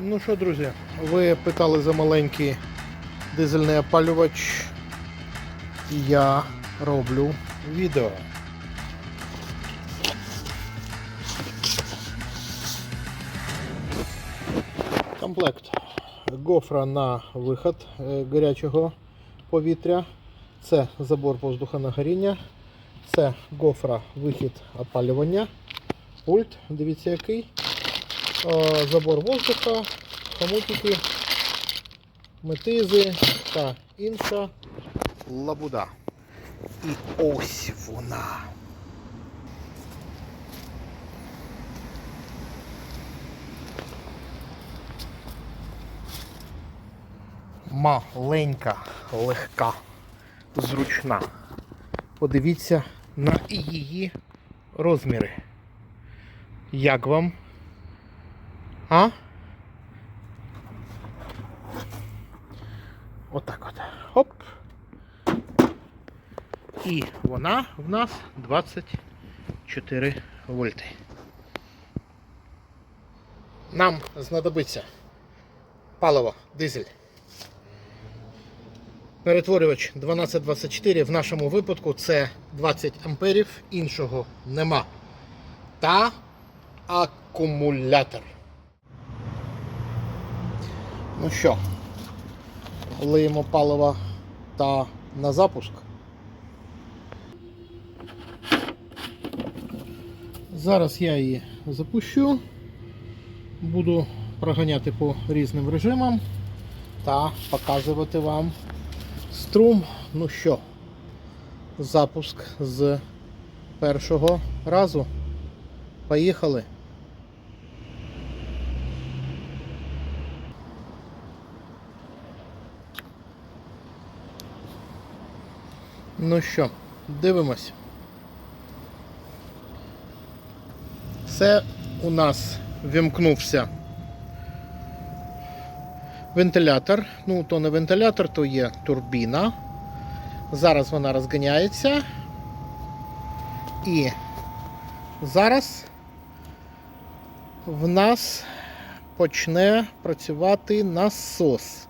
Ну що, друзі, ви питали за маленький дизельний опалювач. Я роблю відео. Комплект гофра на виход е, гарячого повітря. Це забор воздуха на горіння. Це гофра вихід опалювання. Пульт, дивіться який. Забор воздуха, хомутики, метизи та інша лабуда. І ось вона. Маленька, легка, зручна. Подивіться на її розміри. Як вам? А? Отак от. Хоп. І вона в нас 24 вольти. Нам знадобиться паливо, дизель. Перетворювач 1224 в нашому випадку це 20 амперів, іншого нема. Та акумулятор. Ну що, лиємо паливо та на запуск. Зараз я її запущу, буду проганяти по різним режимам та показувати вам струм. Ну що, запуск з першого разу. Поїхали. Ну що, дивимось. Це у нас вімкнувся вентилятор. Ну, то не вентилятор, то є турбіна. Зараз вона розганяється. І зараз в нас почне працювати насос.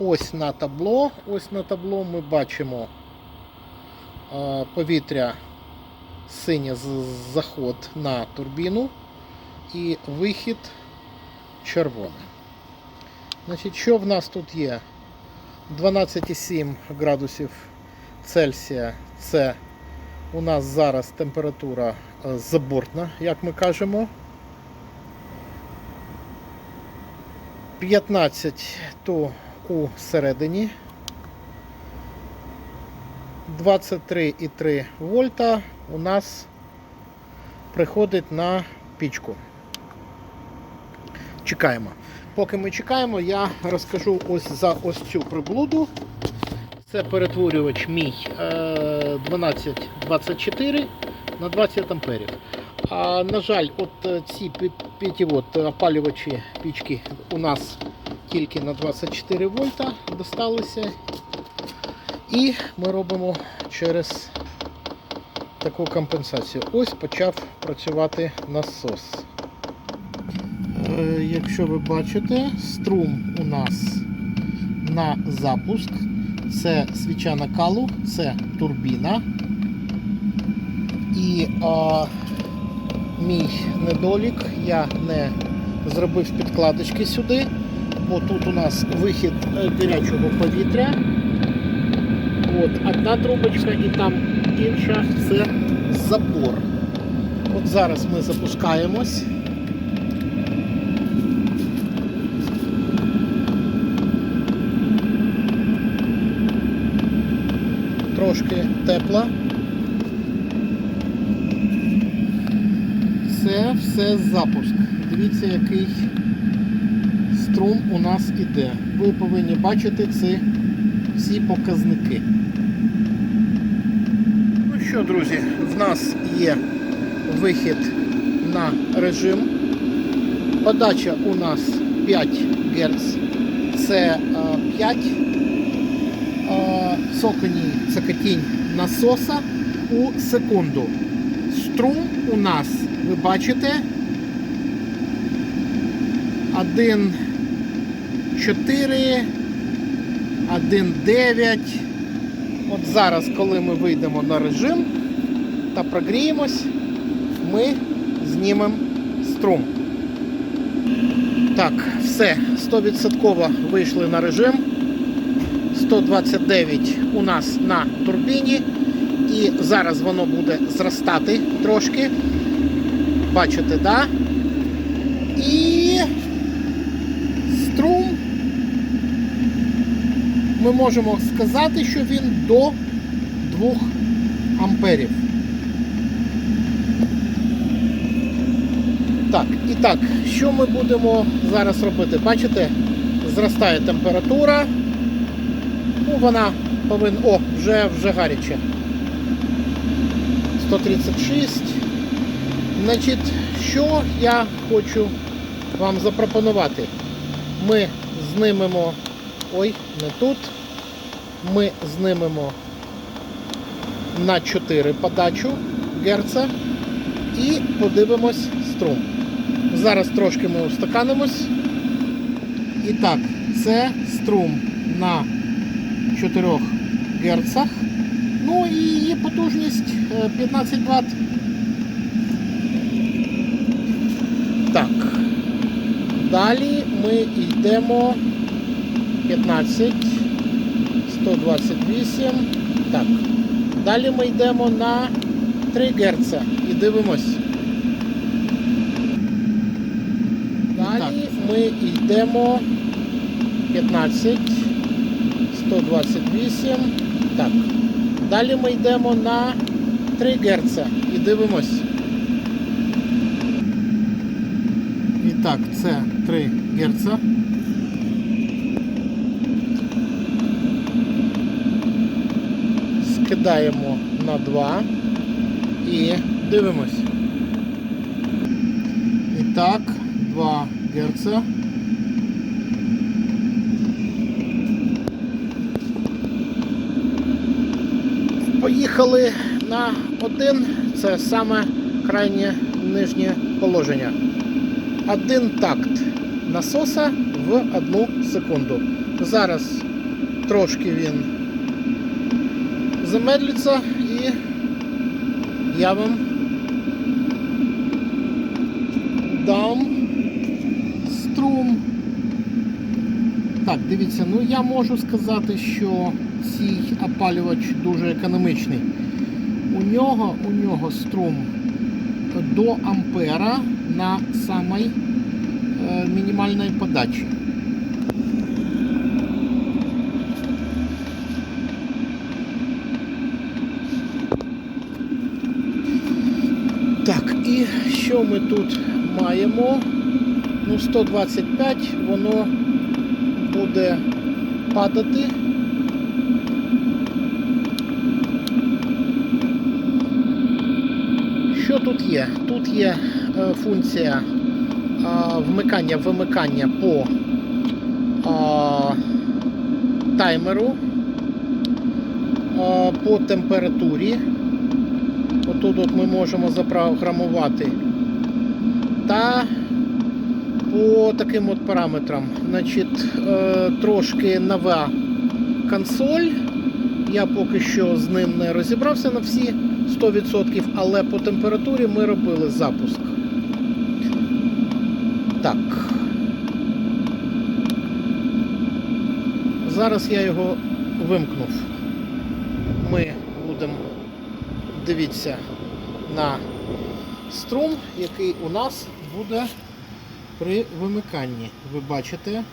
Ось на табло, ось на табло ми бачимо повітря синє заход на турбіну і вихід червоний. Значить, що в нас тут є? 12,7 градусів Цельсія це у нас зараз температура е, забортна, як ми кажемо. 15 то у середині. 23,3 вольта у нас приходить на пічку. Чекаємо. Поки ми чекаємо, я розкажу ось за ось цю приблуду. Це перетворювач мій е, 1224 на 20 амперів. А, на жаль, от е, ці пі- опалювачі пічки у нас тільки на 24 вольта досталися. І ми робимо через таку компенсацію. Ось почав працювати насос. Е, Якщо ви бачите, струм у нас на запуск. Це свіча накалу, це турбіна. І а, мій недолік я не зробив підкладочки сюди, бо тут у нас вихід е, гарячого повітря. От, одна трубочка і там інша це забор. От зараз ми запускаємось. Трошки тепла. Це все запуск. Дивіться, який струм у нас іде. Ви повинні бачити ці всі показники. Ну що, друзі, в нас є вихід на режим. Подача у нас 5 Гц. Це а, 5 а, цоканій, цокотінь насоса у секунду. Струм у нас, ви бачите, 1.4, 1.9. От зараз, коли ми вийдемо на режим та прогріємось, ми знімемо струм. Так, все, 100% вийшли на режим. 129 у нас на турбіні. І зараз воно буде зростати трошки. Бачите, да? І струм ми можемо сказати, що він до 2 амперів. Так, і так, що ми будемо зараз робити? Бачите, зростає температура. Ну, вона повинна... О, вже, вже гаряче. 136. Значить, що я хочу вам запропонувати? Ми знимемо. Ой, не тут. Ми знимемо на 4 подачу герца і подивимось струм. Зараз трошки ми устаканимось. І так, це струм на 4 герцах. Ну і її потужність е, 15 Вт. Так. Далі ми йдемо 15, 128. Так. Далі ми йдемо на 3 Гц і дивимось. Далі ми йдемо 15, 128. Так. Далі ми йдемо на 3 Гц і дивимось. І так, це 3 Гц. Скидаємо на 2 і дивимось. І так, 2 Гц. Поїхали на один, це саме крайнє нижнє положення. Один такт насоса в одну секунду. Зараз трошки він замедлиться і я вам дам струм. Так, дивіться, ну я можу сказати, що цей опалювач дуже економічний. У нього, у нього струм до ампера на самій е, мінімальній подачі. Так, і що ми тут маємо? Ну, 125 воно буде падати. Що тут є? Тут є е, функція е, вмикання вимикання по е, таймеру, по температурі. Отут от ми можемо запрограмувати. Та по таким от параметрам. Значить, е, трошки нова консоль. Я поки що з ним не розібрався на всі 100%, але по температурі ми робили запуск. Так. Зараз я його вимкнув. Ми будемо дивитися на струм, який у нас буде при вимиканні. Ви бачите,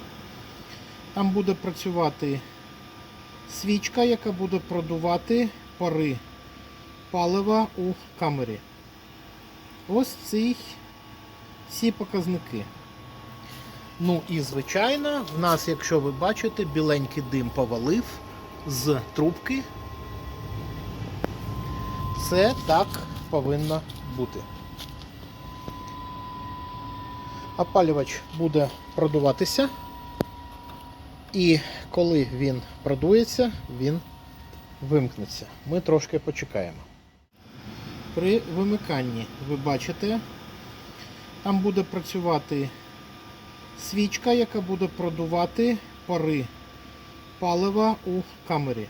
там буде працювати свічка, яка буде продувати пари палива у камері. Ось ці всі показники. Ну і звичайно, в нас, якщо ви бачите, біленький дим повалив з трубки. Це так повинно бути. Опалювач буде продуватися. І коли він продується, він вимкнеться. Ми трошки почекаємо. При вимиканні ви бачите, там буде працювати свічка, яка буде продувати пари палива у камері.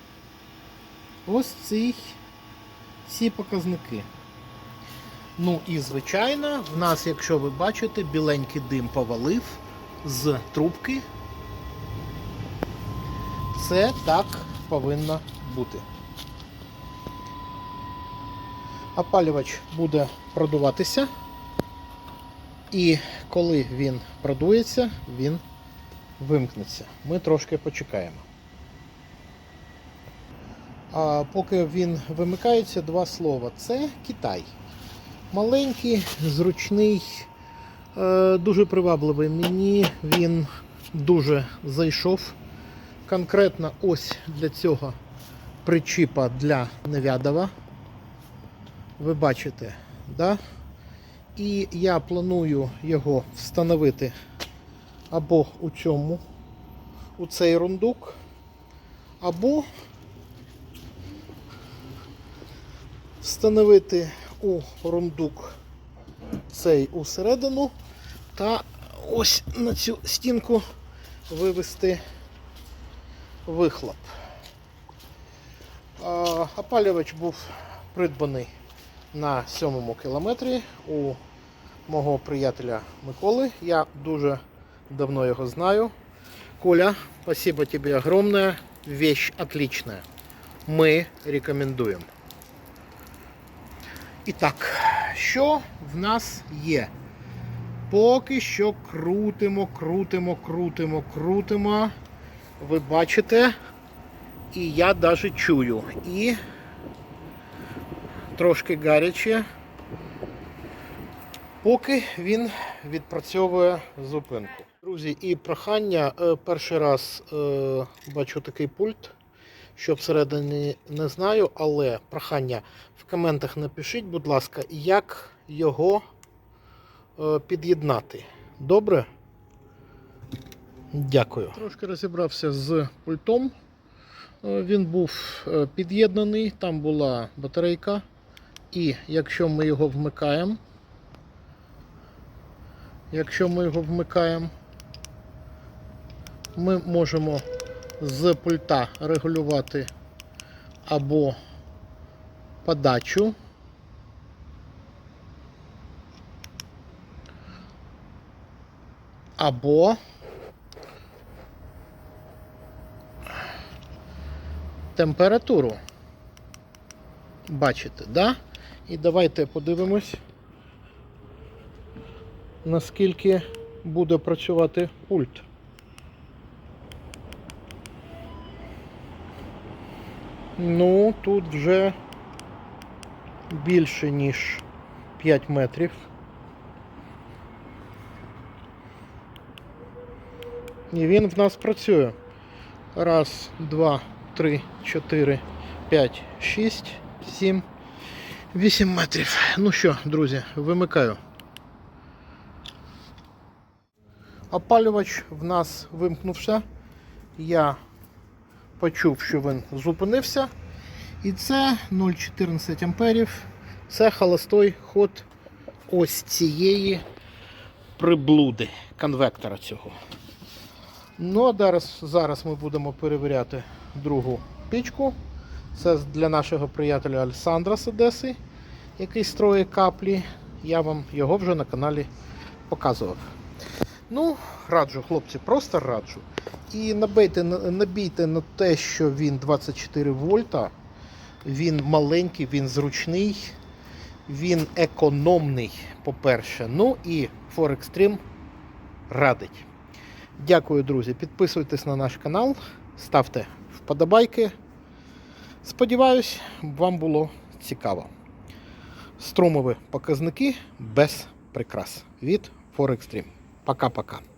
Ось ці, ці показники. Ну і звичайно, в нас, якщо ви бачите, біленький дим повалив з трубки. Це так повинно бути. Опалювач буде продуватися. І коли він продується, він вимкнеться. Ми трошки почекаємо. А поки він вимикається, два слова. Це Китай. Маленький, зручний, е, дуже привабливий. Мені він дуже зайшов. Конкретно ось для цього причіпа для Невядова. Ви бачите, да? І я планую його встановити або у цьому, у цей рундук, або встановити у рундук цей усередину та ось на цю стінку вивести вихлоп. Опалювач був придбаний на сьомому кілометрі у мого приятеля Миколи. Я дуже давно його знаю. Коля, спасибо тебе огромное. Вещь отличная. Ми рекомендуємо. І так, що в нас є? Поки що крутимо, крутимо, крутимо, крутимо. Ви бачите, і я навіть чую. І трошки гаряче, поки він відпрацьовує зупинку. Друзі, і прохання. е, Перший раз е, бачу такий пульт, що всередині не знаю, але прохання в коментах напишіть, будь ласка, як його е, під'єднати. Добре? Дякую. Трошки розібрався з пультом. Е, Він був е, під'єднаний, там була батарейка. І якщо ми його вмикаємо, якщо ми його вмикаємо, ми можемо з пульта регулювати або подачу, або температуру. Бачите, да? І давайте подивимось, наскільки буде працювати пульт. Ну, тут вже більше, ніж 5 метрів. І він в нас працює. Раз, два, три, чотири, п'ять, шість, сім, вісім метрів. Ну що, друзі, вимикаю. Опалювач в нас вимкнувся. Я почув, що він зупинився. І це 0,14 амперів. Це холостой ход ось цієї приблуди конвектора цього. Ну а зараз, зараз ми будемо перевіряти другу пічку. Це для нашого приятеля Олександра з Одеси, який строїть каплі. Я вам його вже на каналі показував. Ну, раджу, хлопці, просто раджу. І набийте, набійте на те, що він 24 вольта, він маленький, він зручний, він економний, по-перше. Ну і Forex радить. Дякую, друзі. Підписуйтесь на наш канал, ставте вподобайки. Сподіваюсь, вам було цікаво. Струмові показники без прикрас від Forex Пока-пока.